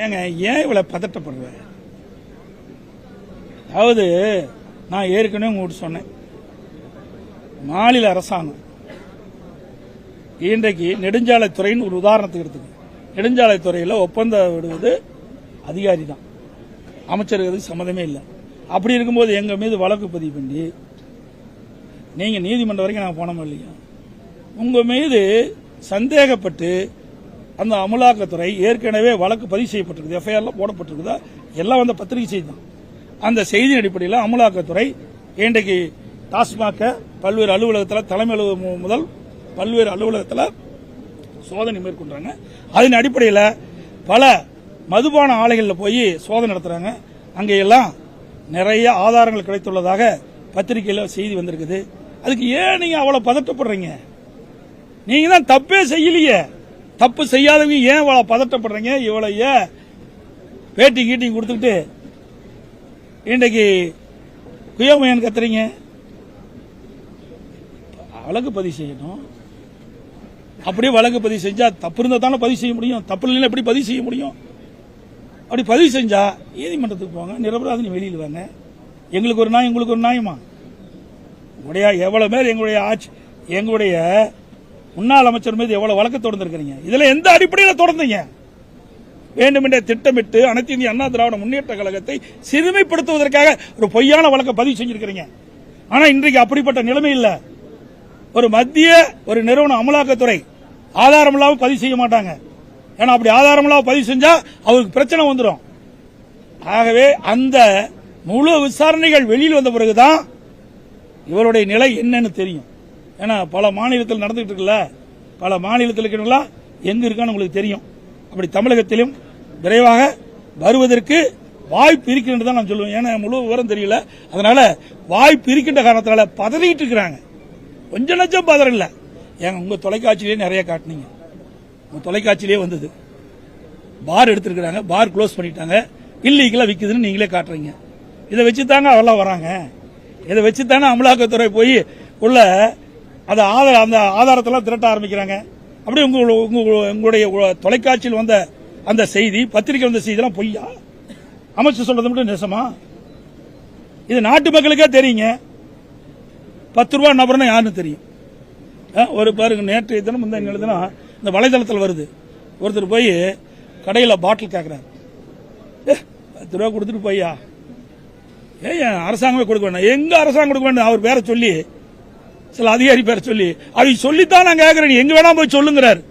ஏங்க ஏன் இவ்வளவு பதட்டப்படுற? அதாவது நான் ஏற்கனவே உங்கள்கிட்ட சொன்னேன். மாநில அரசாங்கம். இன்றைக்கு நெடுஞ்சாலைத்துறைன்னு ஒரு உதாரணத்துக்கு எடுத்துக்க நெடுஞ்சாலைத்துறையில் ஒப்பந்தம் விடுவது அதிகாரி தான். அமைச்சருக்கு சம்மந்தமே சம்மதமே இல்லை. அப்படி இருக்கும்போது எங்கள் மீது வழக்கு பதிவு பண்ணி நீங்கள் நீதிமன்றம் வரைக்கும் நாங்கள் போனோம் இல்லையா? உங்கள் மீது சந்தேகப்பட்டு அந்த அமலாக்கத்துறை ஏற்கனவே வழக்கு பதிவு செய்யப்பட்டிருக்குது. எஃப்ஐஆர்ல போடப்பட்டிருக்குதா? எல்லாம் வந்து பத்திரிகை செய்தி தான். அந்த செய்தியின் அடிப்படையில் அமலாக்கத்துறை இன்றைக்கு டாஸ்மாக பல்வேறு அலுவலகத்தில் தலைமை அலுவலகம் முதல் பல்வேறு அலுவலகத்தில் சோதனை மேற்கொண்டாங்க அதன் அடிப்படையில் பல மதுபான ஆலைகளில் போய் சோதனை நடத்துறாங்க. அங்கேயெல்லாம் நிறைய ஆதாரங்கள் கிடைத்துள்ளதாக பத்திரிகையில் செய்தி வந்திருக்குது. அதுக்கு ஏன் நீங்கள் அவ்வளோ பதட்டப்படுறீங்க? நீங்க தான் தப்பே செய்யலையே. தப்பு செய்யாதவங்க ஏன் இவ்வளவு பதட்டப்படுறீங்க? இவ்வளவு ஏன் பேட்டி கீட்டி கொடுத்துக்கிட்டு இன்றைக்கு குயமையன் கத்துறீங்க? வழக்கு பதிவு செய்யணும். அப்படியே வழக்கு பதிவு செஞ்சா தப்பு இருந்தால் தானே பதிவு செய்ய முடியும். தப்பு இல்லைன்னா எப்படி பதிவு செய்ய முடியும்? அப்படி பதிவு செஞ்சா நீதிமன்றத்துக்கு போங்க. நிரபராதி வெளியில் வாங்க. எங்களுக்கு ஒரு நாய் உங்களுக்கு ஒரு நியாயமா? உடைய எவ்வளவு பேர் எங்களுடைய ஆட்சி எங்களுடைய முன்னாள் அமைச்சர் மீது எவ்வளவு வழக்கு தொடர்ந்திருக்கிறீங்க இதுல எந்த அடிப்படையில் தொடர்ந்தீங்க வேண்டுமென்றே திட்டமிட்டு அனைத்து இந்திய அண்ணா திராவிட முன்னேற்ற கழகத்தை சிறுமைப்படுத்துவதற்காக ஒரு பொய்யான வழக்கை பதிவு செஞ்சிருக்கிறீங்க. ஆனா இன்றைக்கு அப்படிப்பட்ட நிலைமை இல்ல. ஒரு மத்திய ஒரு நிறுவன அமலாக்கத்துறை ஆதாரம் இல்லாமல் பதிவு செய்ய மாட்டாங்க. ஏன்னா அப்படி ஆதாரம் இல்லாமல் பதிவு செஞ்சா அவருக்கு பிரச்சனை வந்துடும் ஆகவே அந்த முழு விசாரணைகள் வெளியில் வந்த பிறகுதான் இவருடைய நிலை என்னன்னு தெரியும். ஏன்னா பல மாநிலத்தில் நடந்துகிட்டு இருக்குல்ல பல மாநிலத்தில் இருக்கிறவங்களா எங்க இருக்கான்னு உங்களுக்கு தெரியும். அப்படி தமிழகத்திலும் விரைவாக வருவதற்கு வாய்ப்பு இருக்கின்றது தான் நான் சொல்லுவேன். ஏன்னா முழு விவரம் தெரியல. அதனால வாய்ப்பு இருக்கின்ற காரணத்தினால பதறிட்டு இருக்கிறாங்க. கொஞ்சம் நஞ்சம் பதற இல்லை. ஏங்க உங்க தொலைக்காட்சியிலே நிறைய காட்டுனீங்க. உங்க தொலைக்காட்சியிலே வந்தது. பார் எடுத்திருக்கிறாங்க. பார் க்ளோஸ் பண்ணிட்டாங்க. இல்லீகலாக விற்குதுன்னு நீங்களே காட்டுறீங்க. இதை வச்சு தாங்க அவெல்லாம் வராங்க. இதை வச்சு தானே அமலாக்கத்துறை போய் உள்ள அந்த ஆதார அந்த ஆதாரத்தெல்லாம் திரட்ட ஆரம்பிக்கிறாங்க. அப்படியே உங்கள் உங்களுடைய தொலைக்காட்சியில் வந்த அந்த செய்தி பத்திரிகை வந்த செய்திலாம் பொய்யா? அமைச்சர் சொல்றது மட்டும் நெசமா இது நாட்டு மக்களுக்கே தெரியுங்க. பத்து ரூபா நபர்னா யாருன்னு தெரியும். ஆ, ஒரு பாருங்க நேற்று தினம் இந்த எழுதுனா இந்த வலைதளத்தில் வருது. ஒருத்தர் போய் கடையில் பாட்டில் கேட்குறாரு ஏ பத்து ரூபா கொடுத்துட்டு போய்யா? ஏன் அரசாங்கமே கொடுக்க வேண்டாம். எங்க அரசாங்கம் கொடுக்க வேண்டாம்? அவர் பேரை சொல்லி சில அதிகாரி பேர் சொல்லி அதை சொல்லித்தான் நான் கேட்கிறேன். எங்க வேணா போய் சொல்லுங்கிறாரு.